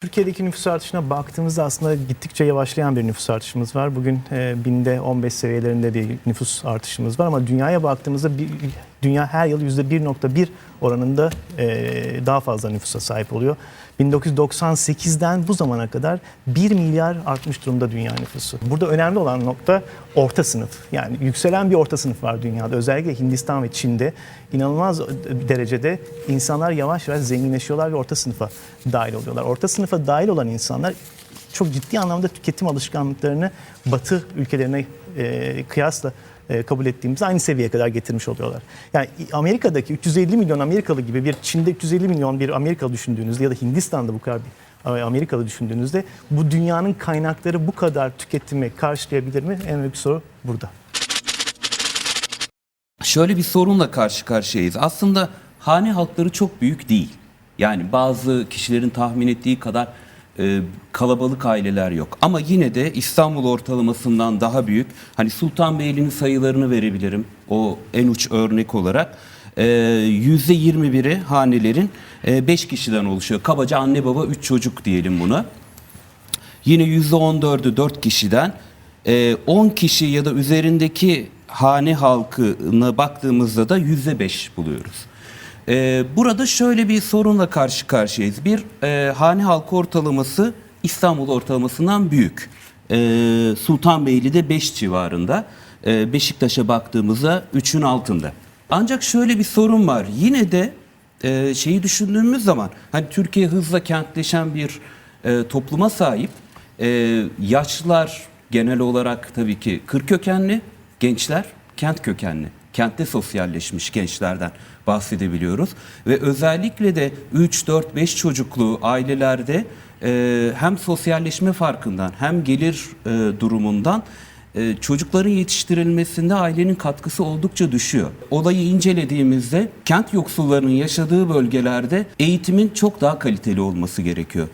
Türkiye'deki nüfus artışına baktığımızda aslında gittikçe yavaşlayan bir nüfus artışımız var. Bugün e, binde 15 seviyelerinde bir nüfus artışımız var ama dünyaya baktığımızda bir, dünya her yıl %1.1 oranında e, daha fazla nüfusa sahip oluyor. 1998'den bu zamana kadar 1 milyar artmış durumda dünya nüfusu. Burada önemli olan nokta orta sınıf. Yani yükselen bir orta sınıf var dünyada. Özellikle Hindistan ve Çin'de inanılmaz derecede insanlar yavaş yavaş zenginleşiyorlar ve orta sınıfa dahil oluyorlar. Orta sınıfa dahil olan insanlar çok ciddi anlamda tüketim alışkanlıklarını Batı ülkelerine e, kıyasla e, kabul ettiğimiz aynı seviyeye kadar getirmiş oluyorlar. Yani Amerika'daki 350 milyon Amerikalı gibi bir Çin'de 350 milyon bir Amerikalı düşündüğünüzde ya da Hindistan'da bu kadar bir e, Amerikalı düşündüğünüzde bu dünyanın kaynakları bu kadar tüketimi karşılayabilir mi? En büyük soru burada. Şöyle bir sorunla karşı karşıyayız. Aslında hane halkları çok büyük değil. Yani bazı kişilerin tahmin ettiği kadar e, kalabalık aileler yok. Ama yine de İstanbul ortalamasından daha büyük. Hani Sultanbeyli'nin sayılarını verebilirim. O en uç örnek olarak. E, %21'i hanelerin 5 kişiden oluşuyor. Kabaca anne baba 3 çocuk diyelim buna. Yine %14'ü 4 kişiden e, 10 kişi ya da üzerindeki hane halkına baktığımızda da %5 buluyoruz. E, burada şöyle bir sorunla karşı karşıyayız. Bir e, hane halkı ortalaması İstanbul ortalamasından büyük. E, Sultanbeyli'de 5 civarında. E, Beşiktaş'a baktığımızda 3'ün altında. Ancak şöyle bir sorun var. Yine de e, şeyi düşündüğümüz zaman hani Türkiye hızla kentleşen bir e, topluma sahip. E, yaşlılar genel olarak tabii ki kır kökenli, gençler kent kökenli. Kentte sosyalleşmiş gençlerden bahsedebiliyoruz. Ve özellikle de 3, 4, 5 çocuklu ailelerde e, hem sosyalleşme farkından hem gelir e, durumundan e, çocukların yetiştirilmesinde ailenin katkısı oldukça düşüyor. Olayı incelediğimizde kent yoksullarının yaşadığı bölgelerde eğitimin çok daha kaliteli olması gerekiyor.